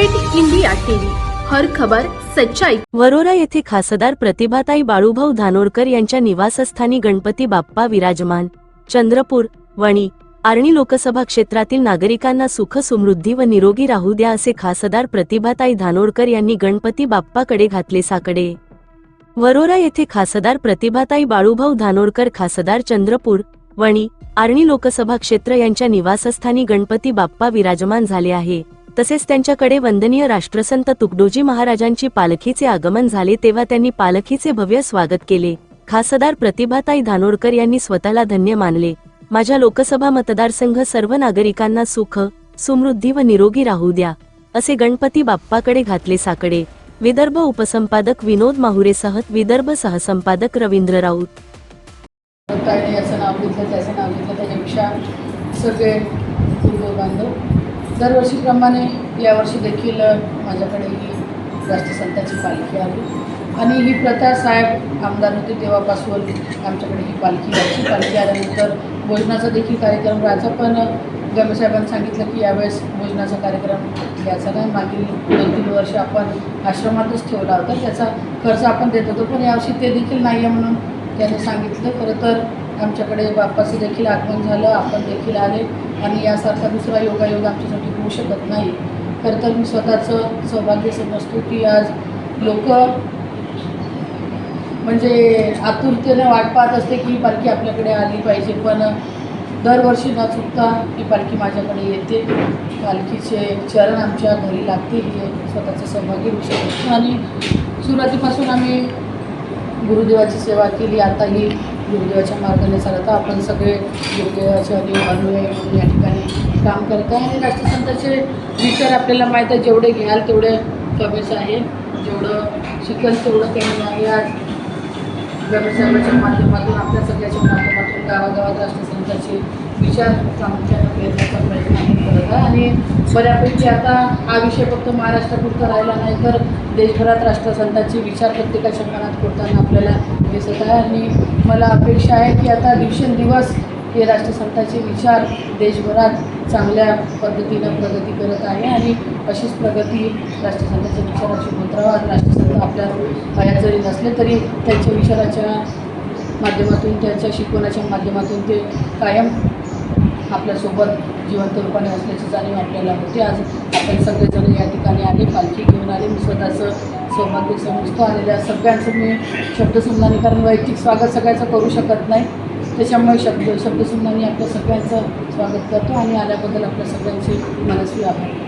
पेट India TV. हर खबर सच्चाई. वरोरा येथे खासदार प्रतिभाताई बाळूभाऊ धानोरकर यांच्या निवासस्थानी गणपती बाप्पा विराजमान. चंद्रपूर वणी आर्णी लोकसभा क्षेत्रातील नागरिकांना सुख समृद्धी व निरोगी राहू द्या असे खासदार प्रतिभाताई धानोरकर यांनी गणपती बाप्पाकडे घातले साकडे. वरोरा येथे खासदार प्रतिभाताई बाळूभाऊ धानोरकर खासदार चंद्रपूर वणी आर्णी लोकसभा क्षेत्र यांच्या निवासस्थानी गणपती बाप्पा विराजमान झाले आहे. तसेच त्यांच्याकडे वंदनीय राष्ट्रसंत तुकडोजी महाराजांची पालखीचे आगमन झाले तेव्हा त्यांनी पालखीचे भव्य स्वागत केले. खासदार प्रतिभाताई धानोरकर यांनी स्वतःला धन्य मानले. माझ्या लोकसभा मतदारसंघ सर्व नागरिकांना सुख समृद्धी व निरोगी राहू द्या असे गणपती बाप्पाकडे घातले साकडे. विदर्भ उपसंपादक विनोद माहुरेसह विदर्भ सहसंपादक रवींद्र राऊत. याचं नाव घेतलं त्याचं नाव घेतलं त्याच्यापेक्षा सगळे बांधव दरवर्षीप्रमाणे यावर्षी देखील माझ्याकडे ही राष्ट्रसंताची पालखी आली आणि ही प्रथा साहेब आमदार होते तेव्हापासून आमच्याकडे ही पालखी यायची पालखी आल्यानंतर भोजनाचा देखील कार्यक्रम राहायचा पण गमेसाहेबांनी सांगितलं की यावेळेस भोजनाचा कार्यक्रम घ्यायचा नाही. मागील दोन तीन वर्ष आपण आश्रमातच ठेवला होता. त्याचा खर्च आपण देत होतो पण यावर्षी ते देखील नाही आहे म्हणून त्यांनी सांगितलं. खरं तर आमच्याकडे बाप्पाचं देखील आगमन झालं आपण देखील आले. आणि यासारखा दुसरा योगायोग आमच्यासाठी शकत नाही. खरं तर मी स्वतःचं सौभाग्य समजतो की आज लोक म्हणजे आतुरतेने वाट पाहत असते की ही पालखी आपल्याकडे आली पाहिजे पण दरवर्षी न चुकता ही पालखी माझ्याकडे येते. पालखीचे चरण आमच्या घरी लागते हे स्वतःचं सौभाग्य होऊ शकतो. आणि सुरुवातीपासून आम्ही गुरुदेवाची सेवा केली आता ही गुरुदेवाच्या मार्गाने चालत आपण सगळे गुरुदेवाच्या अनुयायी म्हणून या ठिकाणी काम करत आहे. आणि राष्ट्रसंताचे विचार आपल्याला माहीत आहे जेवढे घ्याल तेवढे कमीच आहे. जेवढं शिकेल तेवढं कमी आहे. आज व्यवसायाच्या माध्यमातून आपल्या सगळ्याच्या माध्यमातून गावागावात राष्ट्रसंताचे विचार प्रामुख्याने पेरण्याचा प्रयत्न आपण करत आहे. आणि बऱ्यापैकी आता हा विषय फक्त महाराष्ट्रापुरता राहिला नाही तर देशभरात राष्ट्रसंतांचे विचार प्रत्येकाच्या मनात पडताना आपल्याला दिसत आहे. आणि मला अपेक्षा आहे की आता दिवसेंदिवस हे राष्ट्रसंतांचे विचार देशभरात चांगल्या पद्धतीनं प्रगती करत आहे. आणि अशीच प्रगती राष्ट्रसंतांच्या विचाराची होत राष्ट्र आपल्या वयात जरी नसले तरी त्यांच्या विचाराच्या माध्यमातून त्यांच्या शिकवण्याच्या माध्यमातून ते कायम आपल्यासोबत जिवंत रूपाने असल्याची जाणीव आपल्याला होते. आज आपण सगळेजण या ठिकाणी आले पालखी घेऊन आले. मी स्वतःचं सौभाग्य समजतो आलेल्या सगळ्यांचं मी शब्दसंधानी कारण वैयक्तिक स्वागत सगळ्याचं करू शकत नाही. त्याच्यामुळे शब्द शब्दसंधानी आपल्या सगळ्यांचं स्वागत करतो आणि आल्याबद्दल आपल्या सगळ्यांचे मनस्वी आभार.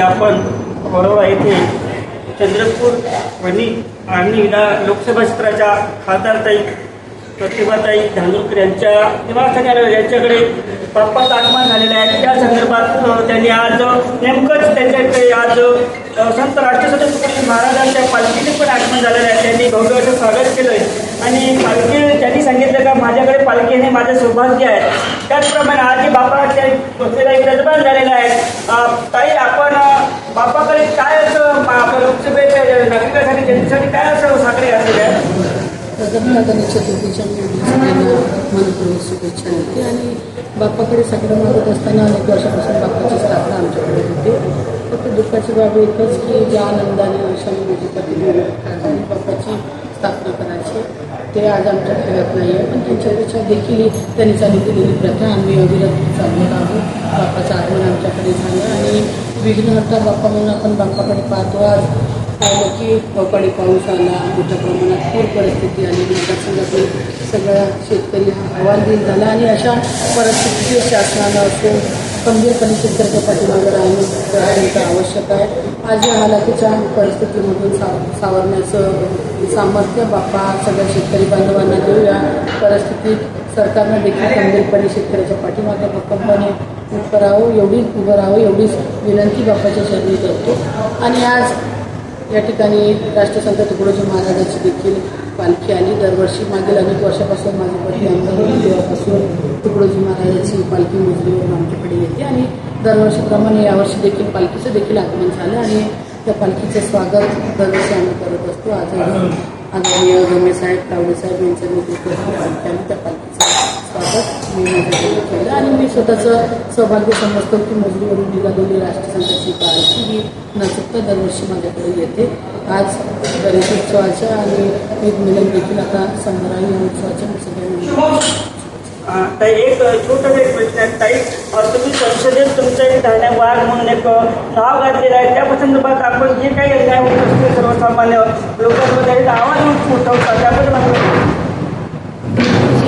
आपण बरोबर येथे चंद्रपूर वणी आणि या लोकसभा क्षेत्राच्या खासदारताई प्रतिभाताई धानुरकर यांच्या निवासस्थानी यांच्याकडे बाप्पाचं आगमन झालेलं आहे त्या संदर्भात त्यांनी आज नेमकंच त्यांच्याकडे आज संत राष्ट्रसंत महाराजांच्या पालखीने पण आगमन झालेलं आहे. त्यांनी गौरवाचं स्वागत केलं आहे आणि पालखी त्यांनी सांगितलं का माझ्याकडे पालखी हे माझं सौभाग्य आहे. त्याचप्रमाणे आज बापा त्या बसलेला एक रजबान झालेला आहे ताई आपण बापाकडे काय असं नागरिकांसाठी जनतेसाठी काय असं साखरे घातलेलं आहे प्रथम गणेश चतुर्थीच्या सगळ्यांना मनपूर्वक शुभेच्छा होती आणि बाप्पाकडे सगळं मागत असताना अनेक वर्षापासून बाप्पाची स्थापना आमच्याकडे होते. फक्त दुःखाची बाब एकच की ज्या आनंदाने आयुष्यामध्ये पती बाप्पाची स्थापना करायची. ते आज आमच्या खेळत नाही आहे पण त्यांच्यापेक्षा देखील त्यांनी चालू केलेली प्रथा आम्ही अविरत चालवत आहोत. बाप्पाचं आगमन आमच्याकडे झालं आणि विघ्नहर्ता बाप्पा म्हणून आपण बाप्पाकडे पाहतो. आज पाहिलं की अवकाळी पाऊस आला मोठ्या प्रमाणात पूर परिस्थिती आली मतदारसंघातील सगळ्या शेतकरी हा हवालदिल झाला आणि अशा परिस्थितीची शासनानं असून गंभीरपणे शेतकऱ्याच्या पाठीमागे राहणं अत्यंत आवश्यक आहे. आज या हालाकीच्या परिस्थितीमधून सा सावरण्याचं सामर्थ्य बाप्पा सगळ्या शेतकरी बांधवांना देऊ या परिस्थितीत सरकारनं देखील गंभीरपणे शेतकऱ्याच्या पाठीमागे भक्कमपणे करावं एवढीच उभं राहावं एवढीच विनंती बाप्पाच्या शरीर करतो. आणि आज या ठिकाणी राष्ट्रसंत तुकडोजी महाराजांची देखील पालखी आली. दरवर्षी मागील अनेक वर्षापासून माझे पती आमदार तेव्हापासून तुकडोजी महाराजांची पालखी मुजरीवरून आमच्याकडे येते आणि दरवर्षीप्रमाणे यावर्षी देखील पालखीचं देखील आगमन झालं आणि त्या पालखीचं स्वागत दरवर्षी आम्ही करत असतो. आज आदरणीय गमेसाहेब तावडेसाहेब यांच्या नेतृत्वात पालखी आली त्या पालखीचं स्वागत. मी केलं आणि मी स्वतःचं सौभाग्य समजतो की मोजरीवरून निघालेली राष्ट्रसंताची पालखी ही न दरवर्षी माझ्याकडे येते. आज गणेशोत्सवाच्या आणि एक मिलन देखील आता समोर आहे या उत्सवाच्या मी सगळ्यांना ताई एक छोटासा एक प्रश्न आहे ताई तुम्ही संसदेत तुमचं एक ठाण्या वाघ म्हणून एक नाव घातलेलं आहे. त्या संदर्भात आपण जे काही अन्याय होत असते सर्वसामान्य लोकांमध्ये आवाज उठवतात. त्याबद्दल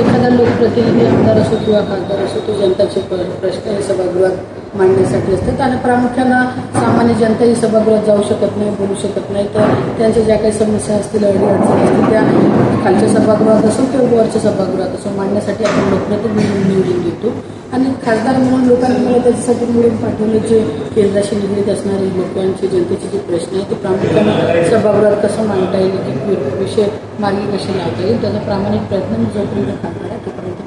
एखादा लोकप्रतिनिधी आमदार असो किंवा खासदार असो तो जनताचे प्रश्न हे सभागृहात. मांडण्यासाठी असतात. आणि प्रामुख्यानं सामान्य जनता ही सभागृहात जाऊ शकत नाही बोलू शकत नाही. तर त्यांच्या ज्या काही समस्या असतील अडी अडचणी असतील त्या खालच्या सभागृहात असो किंवा वरच्या सभागृहात असो मांडण्यासाठी आपण लोकप्रतिनिधी निवडून देतो. आणि खासदार म्हणून लोकांनी मला त्याच्यासाठी निवडून पाठवले जे केंद्राशी निगडीत असणारे लोकांचे जनतेचे जे प्रश्न आहेत ते प्रामुख्यानं सभागृहात कसं मांडता येईल की विषय मार्गी कसे लावता येईल त्याचा प्रामाणिक प्रयत्न मी जोपर्यंत करणार आहे तोपर्यंत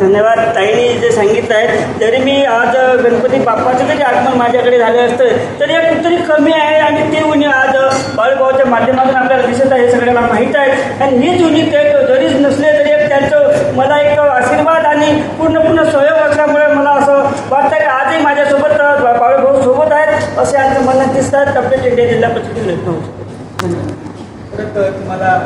धन्यवाद. ताईने जे सांगितलं आहे जरी मी आज गणपती बाप्पाचं जरी आगमन माझ्याकडे झालं असतं तरी एक कुठतरी कमी आहे आणि ते उणी आज अ, बाळूभाऊच्या माध्यमातून आपल्याला दिसत आहे हे सगळ्याला माहीत आहे. आणि हीच उणी ते जरीच नसले तरी एक त्यांचं मला एक आशीर्वाद आणि पूर्ण पूर्ण सहयोग असल्यामुळे मला असं वाटतं की आजही माझ्यासोबत बाळूभाऊ सोबत आहेत असे आज मनात दिसतात. तब्येत इंडिया जिल्हा परिषदेतील धन्यवाद. धन्यवाद परत तुम्हाला